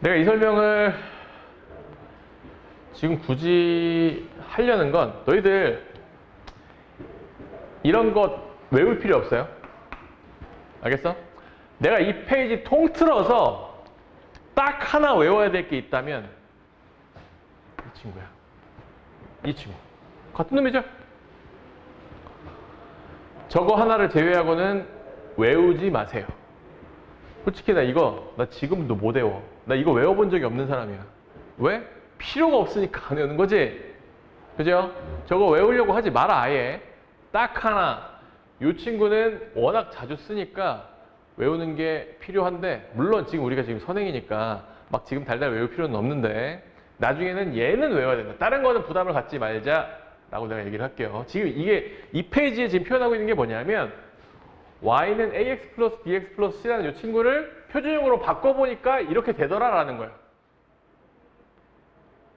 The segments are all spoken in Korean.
내가 이 설명을 지금 굳이 하려는 건 너희들 이런 것 외울 필요 없어요. 알겠어? 내가 이 페이지 통틀어서 딱 하나 외워야 될 게 있다면 이 친구야. 이 친구. 같은 놈이죠? 저거 하나를 제외하고는 외우지 마세요. 솔직히 나 이거 나 지금도 못 외워. 나 이거 외워본 적이 없는 사람이야. 왜? 필요가 없으니까 안 외우는 거지. 그죠? 저거 외우려고 하지 마라 아예. 딱 하나. 이 친구는 워낙 자주 쓰니까 외우는 게 필요한데 물론 지금 우리가 지금 선행이니까 막 지금 달달 외울 필요는 없는데 나중에는 얘는 외워야 된다. 다른 거는 부담을 갖지 말자라고 내가 얘기를 할게요. 지금 이게 이 페이지에 지금 표현하고 있는 게 뭐냐면 y는 ax 플러스 bx 플러스 c라는 이 친구를 표준형으로 바꿔보니까 이렇게 되더라라는 거예요.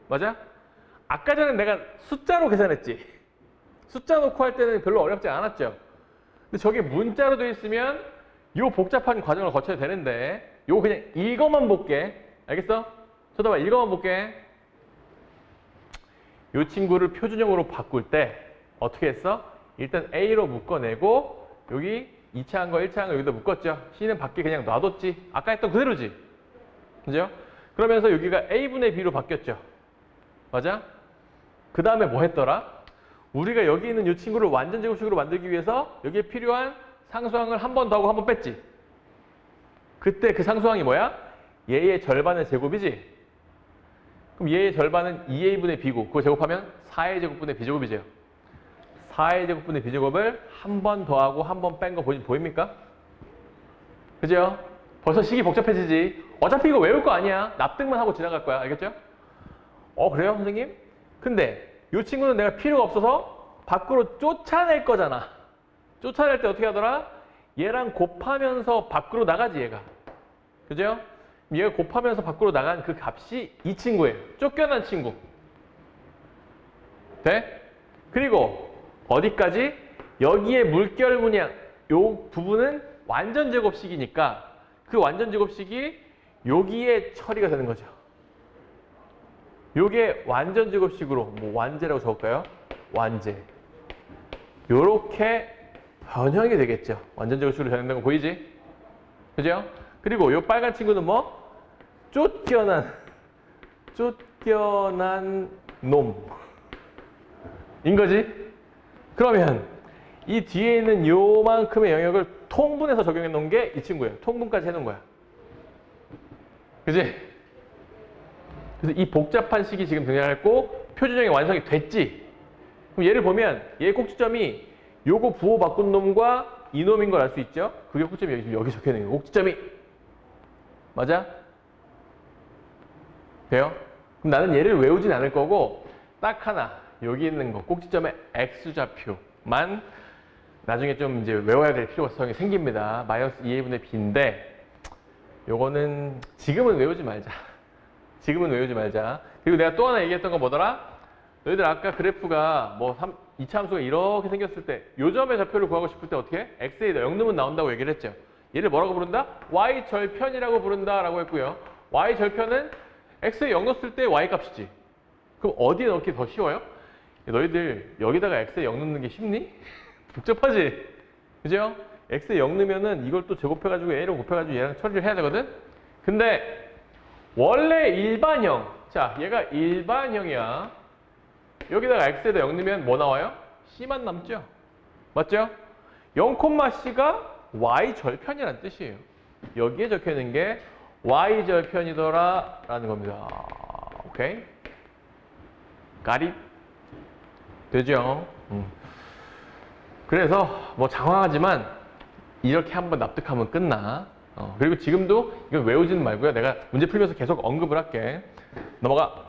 맞아? 아까 전에 내가 숫자로 계산했지. 숫자 놓고 할 때는 별로 어렵지 않았죠. 근데 저게 문자로 되어 있으면 요 복잡한 과정을 거쳐야 되는데 요거 그냥 이것만 볼게. 알겠어? 쳐다봐. 이것만 볼게. 요 친구를 표준형으로 바꿀 때 어떻게 했어? 일단 A로 묶어내고 여기 2차 한 거, 1차 한 거 여기다 묶었죠. C는 밖에 그냥 놔뒀지. 아까 했던 그대로지. 그죠? 그러면서 여기가 A분의 B로 바뀌었죠. 맞아? 그 다음에 뭐 했더라? 우리가 여기 있는 이 친구를 완전 제곱식으로 만들기 위해서 여기에 필요한 상수항을 한 번 더 하고 한 번 뺐지. 그때 그 상수항이 뭐야? 얘의 절반의 제곱이지. 그럼 얘의 절반은 2a분의 b고 그거 제곱하면 4의 제곱분의 b제곱이죠. 4의 제곱분의 b제곱을 한 번 더하고 한 번 뺀 거 보입니까? 그죠? 벌써 식이 복잡해지지. 어차피 이거 외울 거 아니야. 납득만 하고 지나갈 거야. 알겠죠? 어 그래요 선생님? 근데 이 친구는 내가 필요가 없어서 밖으로 쫓아낼 거잖아. 쫓아낼 때 어떻게 하더라? 얘랑 곱하면서 밖으로 나가지 얘가. 그죠? 얘가 곱하면서 밖으로 나간 그 값이 이 친구예요. 쫓겨난 친구. 돼? 그리고 어디까지? 여기에 물결 문양 요 부분은 완전 제곱식이니까 그 완전 제곱식이 여기에 처리가 되는 거죠. 요게 완전 제곱식으로 뭐 완제라고 적을까요? 완제. 요렇게 변형이 되겠죠. 완전 제곱식으로 변형된 거 보이지? 그죠? 그리고 요 빨간 친구는 뭐? 쫓겨난 쫓겨난 놈인 거지? 그러면 이 뒤에 있는 요만큼의 영역을 통분해서 적용해 놓은 게 이 친구예요. 통분까지 해 놓은 거야. 그지? 그래서 이 복잡한 식이 지금 등장했고 표준형이 완성이 됐지. 그럼 얘를 보면 얘의 꼭지점이 요거 부호 바꾼 놈과 이 놈인 걸 알 수 있죠? 그게 꼭지점이 여기, 여기 적혀 있는 거예요. 꼭지점이 맞아? 돼요? 그럼 나는 얘를 외우진 않을 거고 딱 하나 여기 있는 거 꼭지점의 x좌표만 나중에 좀 이제 외워야 될 필요성이 생깁니다. 마이너스 2a분의 b인데 요거는 지금은 외우지 말자. 지금은 외우지 말자. 그리고 내가 또 하나 얘기했던 거 뭐더라? 너희들 아까 그래프가 뭐 3, 2차 함수가 이렇게 생겼을 때 요점의 좌표를 구하고 싶을 때 어떻게 해? x에다 0 넣으면 나온다고 얘기를 했죠. 얘를 뭐라고 부른다? y 절편이라고 부른다라고 했고요. y 절편은 x에 0 넣었을 때 y 값이지. 그럼 어디에 넣기 더 쉬워요? 너희들 여기다가 x에 0 넣는 게 쉽니? 복잡하지? 그죠? x에 0 넣으면은 이걸 또 제곱해가지고 a로 곱해가지고 얘랑 처리를 해야 되거든? 근데 원래 일반형 자 얘가 일반형이야 여기다가 x에다 0 넣으면 뭐 나와요? c만 남죠? 맞죠? 0,c가 y 절편이라는 뜻이에요 여기에 적혀있는 게 y 절편이더라 라는 겁니다 오케이? 가리 되죠? 음. 그래서 뭐 장황하지만 이렇게 한번 납득하면 끝나. 어, 그리고 지금도 이걸 외우지는 말고요. 내가 문제 풀면서 계속 언급을 할게. 넘어가.